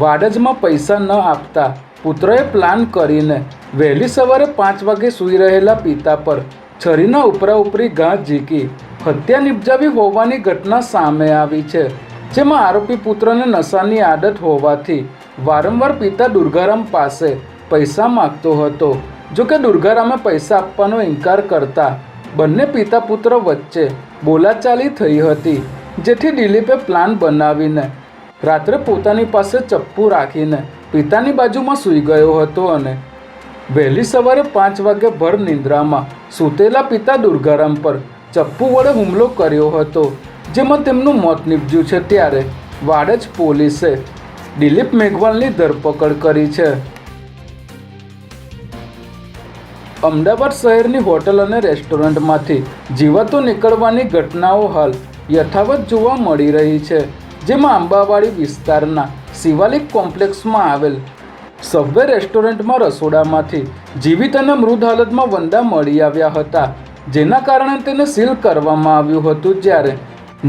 વાડજમાં પૈસા ન આપતા પુત્રએ પ્લાન કરીને વહેલી સવારે પાંચ વાગે સૂઈ રહેલા પિતા પર છરીના ઉપરા ઉપરી ઘા ઝીકી હત્યા નિપજાવી હોવાની ઘટના સામે આવી છે, જેમાં આરોપી પુત્રને નશાની આદત હોવાથી વારંવાર પિતા દુર્ગારામ પાસે પૈસા માગતો હતો. જો કે દુર્ગારામે પૈસા આપવાનો ઇનકાર કરતા બંને પિતા પુત્ર વચ્ચે બોલાચાલી થઈ હતી, જેથી દિલીપે પ્લાન બનાવીને રાત્રે પોતાની પાસે ચપ્પુ રાખીને પિતાની બાજુમાં સૂઈ ગયો હતો અને વહેલી સવારે પાંચ વાગે ભર નિંદ્રામાં સૂતેલા પિતા દુર્ગારામ પર ચપ્પુ વડે હુમલો કર્યો હતો, જેમાં તેમનું મોત નીપજ્યું છે ત્યારે વાડજ પોલીસે દિલીપ મેઘવાલની ધરપકડ કરી છે. અમદાવાદ શહેરની હોટલ અને રેસ્ટોરન્ટમાંથી જીવાતો નીકળવાની ઘટનાઓ હાલ યથાવત જોવા મળી રહી છે. જેમાં આંબાવાડી વિસ્તારના શિવાલિક કોમ્પ્લેક્સમાં આવેલ સબવે રેસ્ટોરન્ટમાં રસોડામાંથી જીવિત અને મૃત હાલતમાં વંદા મળી આવ્યા હતા. જેના કારણે તેને સીલ કરવામાં આવ્યું હતું જ્યારે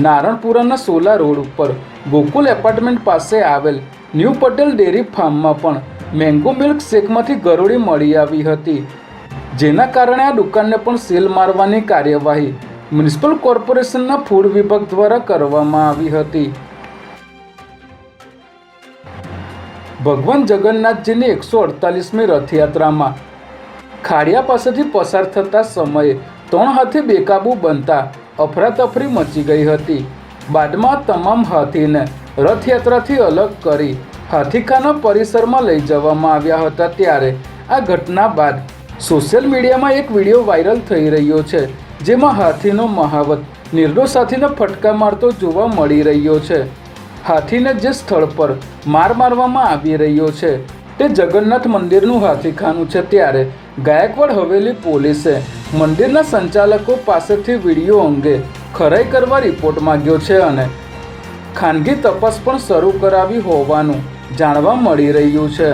નારણપુરાના સોલા રોડ ઉપર ગોકુલ એપાર્ટમેન્ટ પાસે આવેલ ન્યૂ પટેલ ડેરી ફાર્મમાં પણ મેંગો મિલ્ક શેકમાંથી ગરોળી મળી આવી હતી. જેના કારણે આ દુકાનને પણ સીલ મારવાની કાર્યવાહી મ્યુનિસિપલ કોર્પોરેશનના ફૂડ વિભાગ દ્વારા કરવામાં આવી હતી. ભગવાન જગન્નાથજીની એકસો અડતાલીસમી રથયાત્રામાં. ખાડિયા પાસેથી પસાર થતા સમયે ત્રણ હાથી બેકાબુ બનતા અફરાતફરી મચી ગઈ હતી. બાદમાં તમામ હાથીને રથયાત્રાથી અલગ કરી હાથીખાના પરિસરમાં લઈ જવામાં આવ્યા હતા ત્યારે આ ઘટના બાદ સોશિયલ મીડિયામાં એક વીડિયો વાયરલ થઈ રહ્યો છે, જેમાં હાથીનો મહાવત નિર્દોષ હાથીને ફટકા મારતો જોવા મળી રહ્યો છે. હાથીને જે સ્થળ પર માર મારવામાં આવી રહ્યો છે, તે જગન્નાથ મંદિરનું હાથીખાનું છે ત્યારે ગાયકવાડ હવેલી પોલીસે મંદિરના સંચાલકો પાસેથી વીડિયો અંગે ખરાઈ કરવા રિપોર્ટ માંગ્યો છે અને ખાનગી તપાસ પણ શરૂ કરાવી હોવાનું જાણવા મળી રહ્યું છે.